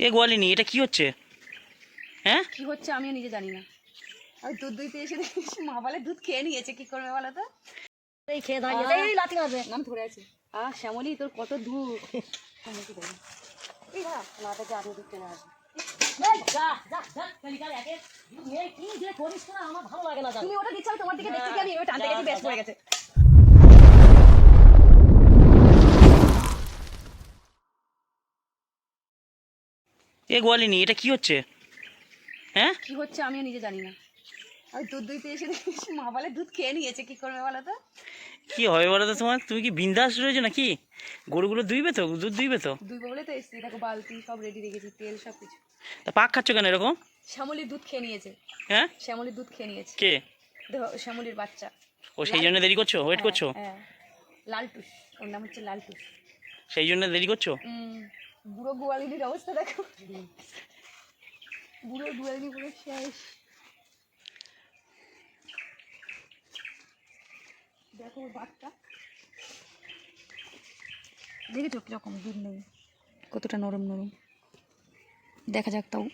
এ গোয়ালিনি এটা কি হচ্ছে? হ্যাঁ? কি হচ্ছে আমিও নিজে জানি না। আর দুধ দুইতে এসে দেখি মা বলে দুধ খেয়ে নিয়েছে কি করবে বলো তো? এই খেয়ে দাঁড়িয়ে এই লাথি মারবে। নাম ধরে আছে। আহ শ্যামলি তোর কত দুধ? শ্যামলি এই না না থেকে আগে দিতে না আসবে। যা যা যা কালিকার একে এই কি যে করিস না আমার ভালো লাগে না জানো তুমি ওটা দিচ্ছ তোমার দিকে দেখতে আমি এবার টানতে গেছি বেশ পড়ে গেছে। এ গোয়ালিনি এটা কি হচ্ছে? হ্যাঁ? কি হচ্ছে আমিও নিজে জানি না। আর দুধ দুইতে এসে দেখি মা বলে দুধ খেয়ে নিয়েছে কি করবে বলো তো? কি হবে বলো তো তোমার? তুমি কি বিন্দাস রয়েছো নাকি? গরুগুলো দুইবে তো? দুধ দুইবে তো? দুইবে বলে তো এসছি দেখো বালতি সব রেডি রেখেছি তেল সব কিছু তা পাক খাচ্ছ কেন এরকম? শ্যামলির দুধ খেয়ে নিয়েছে। হ্যাঁ? শ্যামলির দুধ খেয়ে নিয়েছে। কে? দেখো শ্যামলির বাচ্চা। ও সেই জন্য দেরি করছ? ওয়েট করছ? হ্যাঁ, হ্যাঁ। লালটুস ওর নাম হচ্ছে লালটুস। সেই জন্য দেরি করছ? বুড়ো গোয়ালিনীর অবস্থা দেখো। বুড়ো গোয়ালিনী পুরো শেষ। দেখো বাচ্চা দেখেছ কীরকম দুধ নেই? কতটা নরম নরম। দেখা যাক তাও।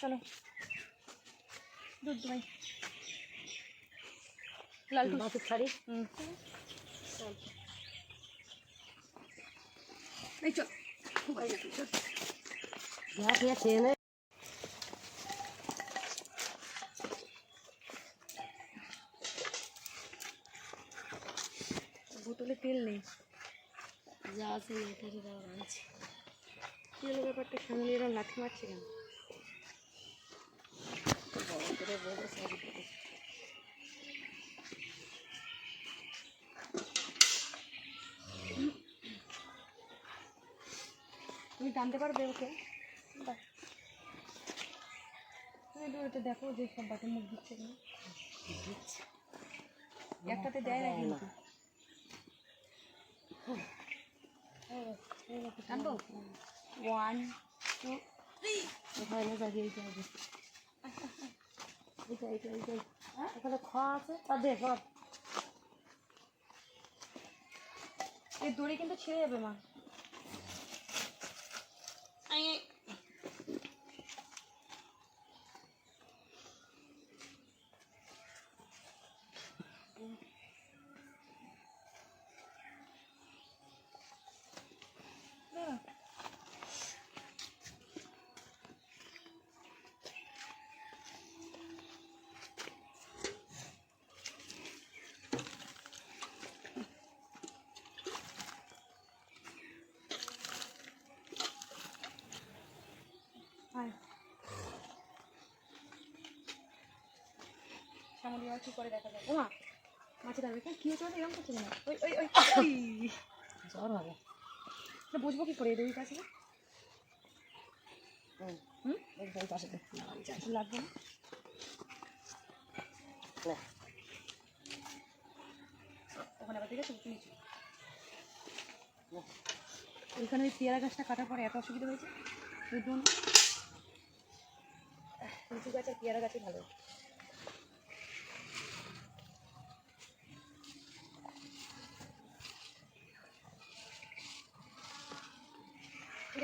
চলো। দুধ ভাই লালটু। মাছের ছাড়ি। হুম। এই চল বাড়ি যাবি, চল। যা খেয়ে খেয়ে নে বোতলে তেল নেই যা আছে এটাকে দাও আনছি তেলের ব্যাপারটা সামনে এরকম লাঠি মারছে কেন তুমি টানতে পারবে ওকে? তুমি দেখো যে সব বাটে মুখ দিচ্ছে একটাতে দেয় না কিন্তু। ওয়ান এইটা খাওয়া আছে সব এই দড়ি কিন্তু ছিঁড়ে যাবে, মা আয় সামনে আর কি করে দেখা যায়? ওমা মাছে দাঁড়াবে কি হচ্ছে বলতো? এরকম করছে কেন? ওই ওই ওই। জ্বর হবে। বুঝব কি করে এই কাছে হুম। একদম পাশে লাগবে না? না। নিচু। ওইখানে ওই পেয়ারা গাছটা কাটার পরে এত অসুবিধা হয়েছে? লিচু গাছ আর পেয়ারা গাছই ভালো।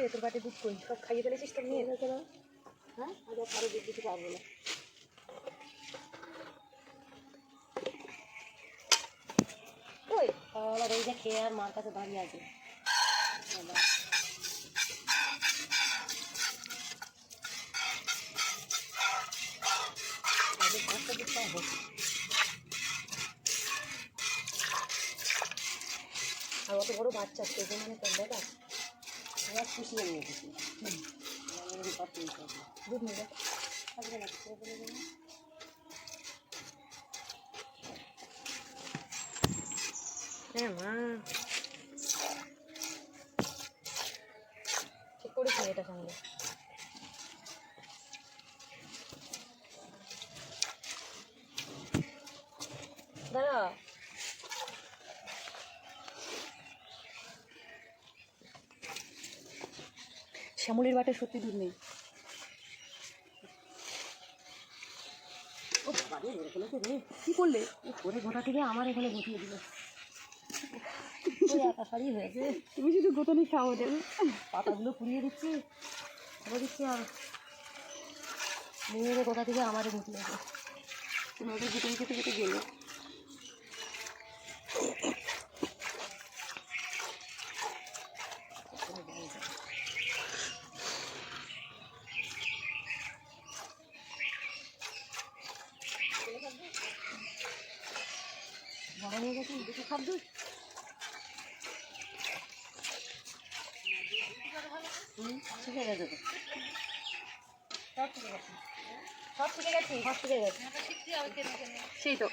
রে তোর বাটে দুধ কই? সব খাইয়ে ফেলেছিস তোর মেয়ে হ্যাঁ? আজ আর দুধ দিতে পারব না। ওই আমার এই যে খেয়ে আর মার কাছে দাঁড়িয়ে আছে। আর অত বড় বাচ্চা কেটে মানে তোর দেখা আমার খুশি নিয়ে গেছি হুম পাঠিয়ে দুধ যা থাকবে না ছেড়ে ফেলে দেবে হ্যাঁ শ্যামলির বাটে সত্যি দুধ নেই। ও বাবা রে, এরকম তো রে। কি করলে? ও করে গোটা থেকে আমার এখানে বসিয়ে দিল। শাড়ি হয়েছে। তুমি শুধু গোতনি খাও ওদের পাতাগুলো পুড়িয়ে দিচ্ছি। করে দিচ্ছি আর মেয়েরে কোথা থেকে আমারে গেছে তুমি ওদের গোতনি খেতে খেতে গেলে। হয়ে গেছে সব গেছে সেই তো।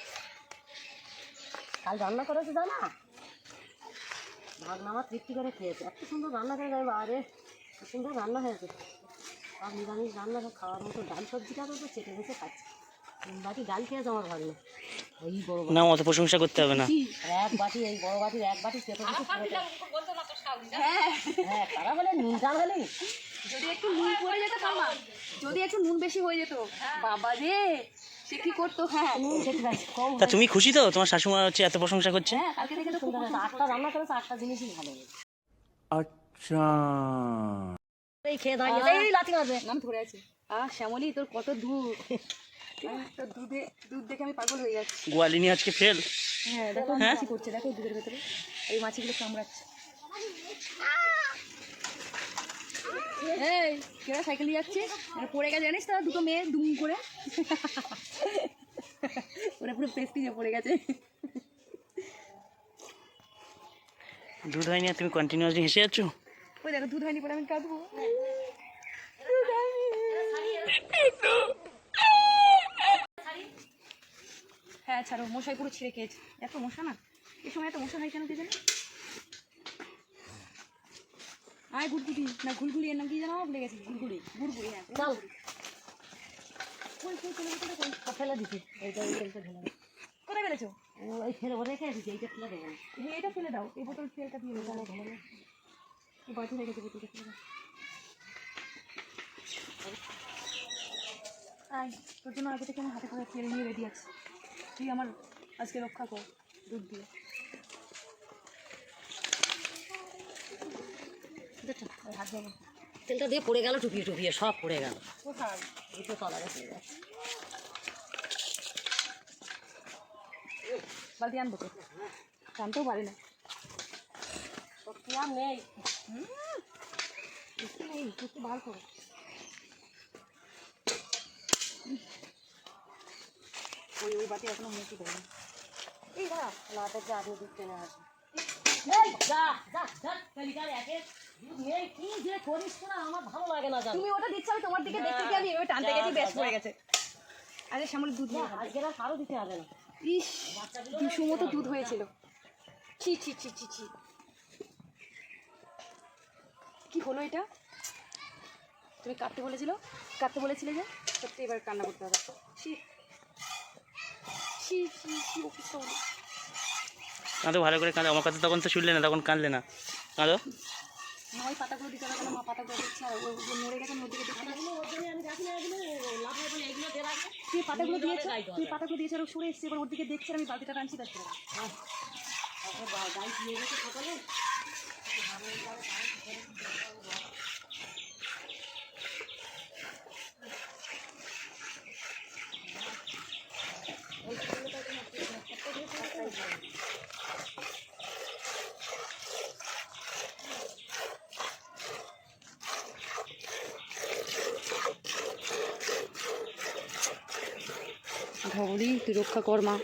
কাল রান্না করেছে জানা? ভাগনা আমার তৃপ্তি করে খেয়েছে। এত সুন্দর রান্না করে দেয় আরে। সুন্দর রান্না হয়েছে। আর নিরামিষ রান্না খাওয়ার মতো ডাল সবজিটা তো চেটে বেছে খাচ্ছে। না অত প্রশংসা করতে হবে না। হ্যাঁ, হ্যাঁ, নুন বেশি হয়ে যেত বাবা রে সে কি করতো? হ্যাঁ তা তুমি খুশি তো? তোমার শাশুমা হচ্ছে এত প্রশংসা করছে? হ্যাঁ আটটা রান্না আটটা জিনিসই ভালো আচ্ছা। এই খেয়ে দাঁড়িয়ে লাঠি মারবে। আমি ধরে আছি। আহ শ্যামলি তোর কত দুধ? তোর দুধে দুধ দেখে আমি পাগল হয়ে যাচ্ছি। গোয়ালিনী আজকে ফেল হ্যাঁ দেখো মাছি করছে দেখো দুধের ভেতরে। এই মাছিগুলো কামড়াচ্ছে। এই কেরা সাইকেল নিয়ে যাচ্ছে? আর পড়ে গেছে জানিস তো দুটো মেয়ে দুম করে। ওরা পুরো প্রেস্টিজে পড়ে গেছে। দুধ হয়নি আর তুমি কন্টিনিউয়াসলি হেসে যাচ্ছ? ওই দেখো দুধ হয়নি পরে আমি কাঁদবো। হ্যাঁ ছাড়ো মশাই পুরো ছিঁড়ে খেয়েছে। এত মশা না? এই সময় এত মশা হয় কেন কে জানে? আয় গুড়গুড়ি না গুলগুলি এর নাম কি জানো ভুলে গেছি। গুড়গুড়ি গুড়গুড়ি হ্যাঁ চল ফেলে দিছি। এইটা এই তেলটা ফেলে কোথায় ফেলেছো? ও এই ফেলে রেখে দিছি এইটা ফেলে দেবো। ফেলে দাও। এই বোতল তেলটা দিয়ে দাও। এই বাটি রেখেছে বোতলটা ফেলে দাও। আয় তোর জন্য আগে থেকে আমি হাতে করে তেল নিয়ে রেডি আছি। তুই আমার আজকে রক্ষা কর দুধ দিয়ে। তেলটা দিয়ে পড়ে গেল টুপিয়ে টুপিয়ে সব পড়ে গেল। কোথায়? দুটো তলা রেখে গেছে বালতি আনব তো। টানতেও পারি না। সত্যি আর নেই? একটু বার করো। ওই ওই বাটি এখনও মুখি এই লাতে যা দুধ তুমি ওটা দিচ্ছ আমি তোমার দিকে দেখতে গিয়ে আমি এভাবে টানতে গেছি পড়ে গেছে। আরে শ্যামলি দুধ নিয়ে আজকে আর কারও দিতে হবে না। ইস দুশো মতো দুধ হয়েছিল। ছি ছি ছি ছি ছি। কি হলো এটা? তুমি কাটতে বলেছিল? কাটতে বলেছিলে যে? সত্যি এবার কান্না করতে হবে। কাঁদো ভালো করে কাঁদো। আমার কথা তখন তো শুনলে না তখন কাঁদলে না। কাঁদো। মা ওই পাতাগুলো দিতে হবে মা পাতাগুলো দিচ্ছে আর ওই ওই মরে গেছে নদীকে তুই পাতাগুলো দিয়েছে? তুই পাতাগুলো দিয়েছে? আর ও সরে এসছে এবার ওর দিকে দেখছে আমি বালতিটা টানছি তার গাড়ি নিয়ে গেছে সকালে ধবলি তুই রক্ষা কর মা।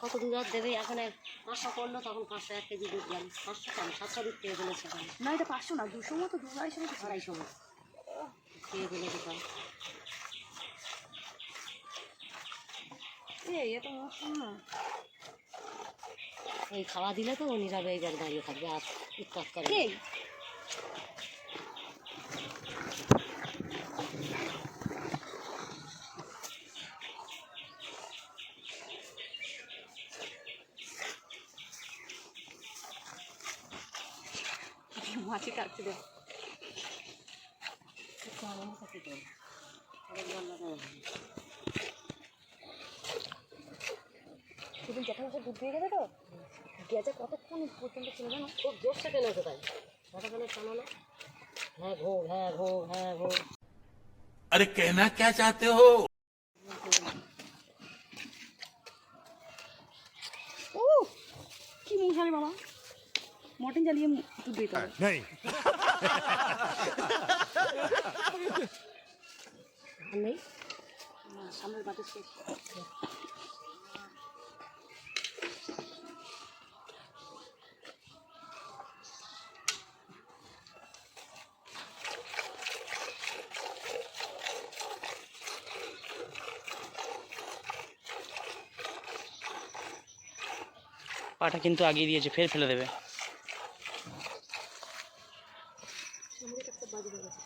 কত দুধ আর দেবে? এখন পাঁচশো করল তখন পাঁচশো এক কেজি দুধ গেল পাঁচশো কেন? সাতশো দুধ খেয়ে ফেলেছে না এটা পাঁচশো না দুশো মতো দু আড়াইশো মতো। আড়াইশো মতো। খেয়ে ফেলেছে সব। এই খাওয়া দিলে তো ও নীরবে এইবার দাঁড়িয়ে থাকবে আর উৎপাত করে তুমি কাটছি সে দুধ দিয়ে গেছে তো গেছে কতক্ষণ পর্যন্ত ছিল না ও গেসটা কেন কোথায় কতক্ষণে শোনো না। হ্যাঁ ঘো হ্যাঁ ঘো হ্যাঁ ঘো আরে কেনা কে চাতে হো? ও কি মশারি বাবা। মটন জ্বালিয়ে দুধ দিতে হবে नहीं আর নেই? না, সামনের বাটে শেষ। পাটা কিন্তু আগিয়ে দিয়েছে ফের ফেলে দেবে সামনের একটা বাজে হয়ে গেছে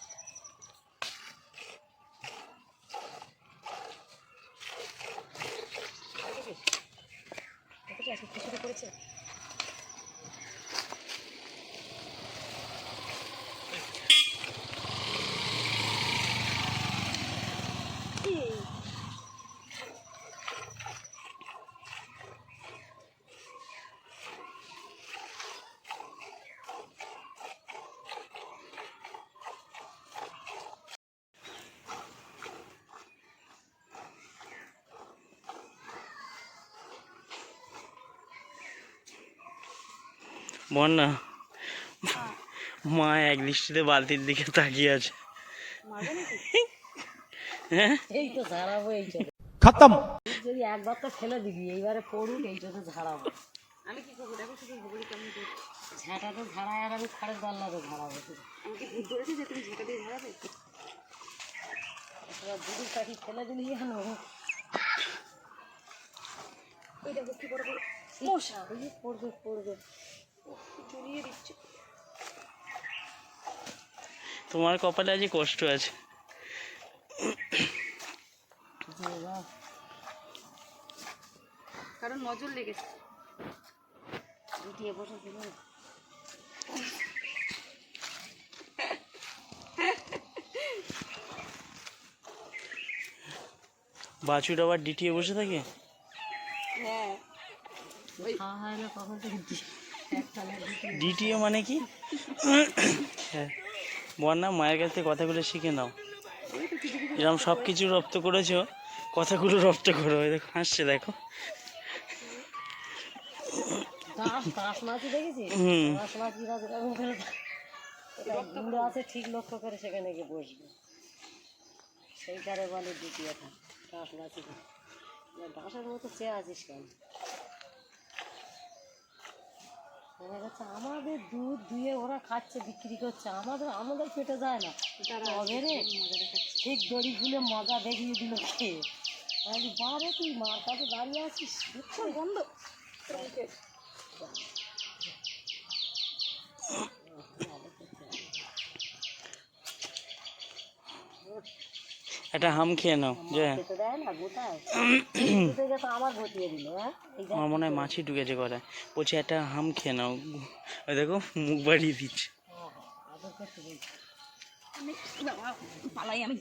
দেখেছিস? শুরু করেছে বল না। হ্যাঁ। মা এক দৃষ্টিতে বালতির দিকে তাকিয়ে আছে। হ্যাঁ? এই তো খতম। যদি একবার তো ফেলে দিবি এইবারে পড়ুক এই জন্য ঝাড়াবো। আমি কি করব? দেখো শুধু কেমন ঝাঁটা তো ঝাড়াই আর আমি খড়ের ঝাড়াবো। যে তুমি ঝাঁটা দিয়ে ঝাড়াবে? কাঠি ফেলে দিলি কেন? ওইটা কি করব মশা পড়বে পড়বে। জ্বলিয়ে দিচ্ছে। তোমার কপালে আজ কষ্ট আছে। কারণ নজর লেগেছে। গুটিয়ে বসে ছিল বাছুর আবার ডিটিয়ে বসে থাকে? হ্যাঁ। হয় কখন থেকে না মানে কি? হ্যাঁ। বন্যা, মায়ের কাছ কথাগুলো শিখে নাও। এরকম সব কিছু রপ্ত করেছ, কথাগুলো রপ্ত করো। দেখো, হাসছে, দেখো। হুম। করে গুঁড়ো আছে ঠিক লক্ষ্য করে সেখানে গিয়ে বসবে সেইটারে বলে দ্বিতীয় থাক তাস মাছি ডাঁসার মতো চেয়ে আছিস কেন? মনে যাচ্ছে আমাদের দুধ দুয়ে ওরা খাচ্ছে বিক্রি করছে। আমাদের আমাদের পেটে যায় না। তবে রে ঠিক দড়ি ফুলে মজা দেখিয়ে দিল খেয়ে আমি বারে তুই মার কাছে দাঁড়িয়ে আছিস? বন্ধ। একটা হাম খেয়ে নাও, যে। আমার মনে হয় মাছি ঢুকেছে ঘরে বলছি একটা হাম খেয়ে নাও। দেখো, মুখ বাড়িয়ে দিচ্ছে। পালাই আমি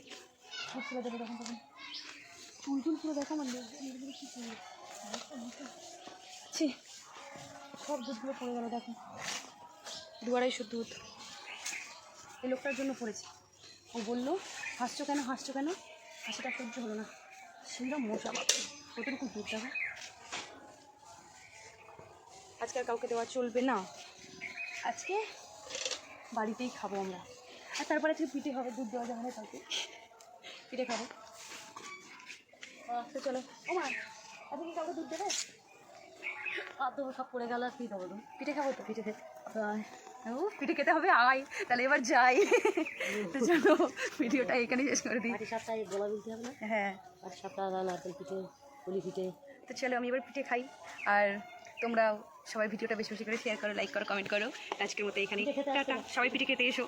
সব দুধগুলো পড়ে গেল, দেখো। দুধ। এই লোকটার জন্য পড়েছে। ও বলল হাসছো কেন? হাসছো কেন? হাসিটা সহ্য হলো না। সেটা মশা কতটুকু দুধ দেখো আজকে আর কাউকে দেওয়া চলবে না। আজকে বাড়িতেই খাব আমরা। আর তারপরে আজকে পিঠে হবে দুধ দেওয়া যাবে না কাউকে। পিঠে খাব। আহ, চলো। ও মা আজকে কি কাউকে দুধ দেবে? আর দেবো সব পড়ে গেল আর দেবো? পিঠে খাব তো পিঠে খেতে। ও পিঠে খেতে হবে? আয় তাহলে এবার যাই। তো চলো ভিডিওটা এখানে শেষ করে দিই। সপ্তাহে গোলা বলতে হবে না? হ্যাঁ। আর সপ্তাহে নারকেল পিঠে পুলি পিঠে। তো চলো আমি এবার পিঠে খাই। আর তোমরা সবাই ভিডিওটা বেশি বেশি করে শেয়ার করো লাইক করো কমেন্ট করো। আজকের মতো এখানে টাটা সবাই পিঠে খেতে এসো।